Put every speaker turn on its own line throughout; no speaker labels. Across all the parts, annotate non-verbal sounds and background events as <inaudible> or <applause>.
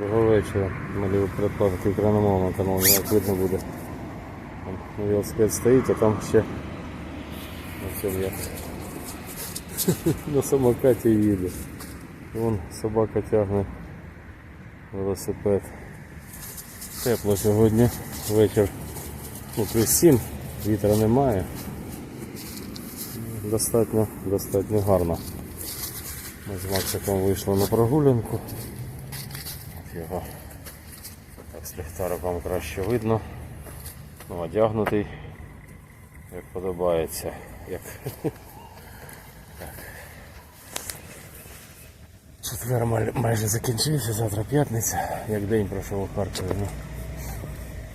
Доброго вечора. Малюю предплатити екраномовно канал, як видно буде. Там велосипед стоїть, а там ще на цьому я <laughs> на самокаті їде. Вон собака тягне велосипед. Тепло сьогодні, вечір ну, плюс 7, вітра немає. Достатньо, достатньо гарно. Ми з Максиком вийшли на прогулянку. Його так з ліхтариком краще видно. Ну, одягнутий, як подобається. Як... Четвер майже закінчився, завтра п'ятниця, як день пройшов у Харкові. Ну,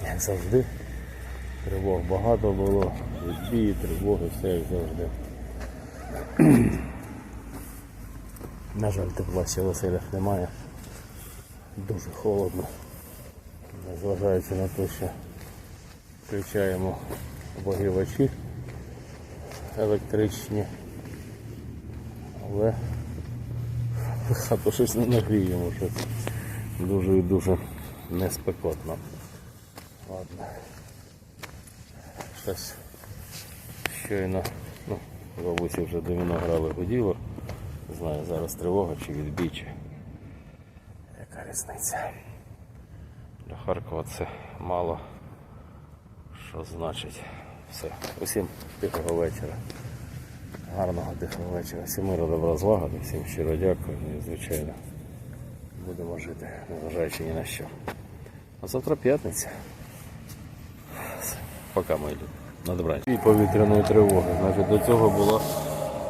як завжди. Тривог багато було, відбії, тривоги, все як завжди. <clears throat> На жаль, тепла ще в немає. Дуже холодно. Незважаючи на те, що включаємо обогрівачі електричні, але хату щось не нагріємо, щось дуже і дуже неспекотно. Ладно. Щось щойно, ну, бабусі вже доміно грали гуділо. Не знаю, зараз тривога чи відбій, чи яка різниця. Для Харкова це мало що значить. Все. Усім тихого вечора. Гарного тихого вечора. Всім миру, добра злагоди, всім щиро дякую. І звичайно будемо жити, незважаючи ні на що. А завтра п'ятниця. Пока, мої люди. На добраніч. І повітряної тривоги. Значить, до цього була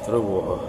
тривога.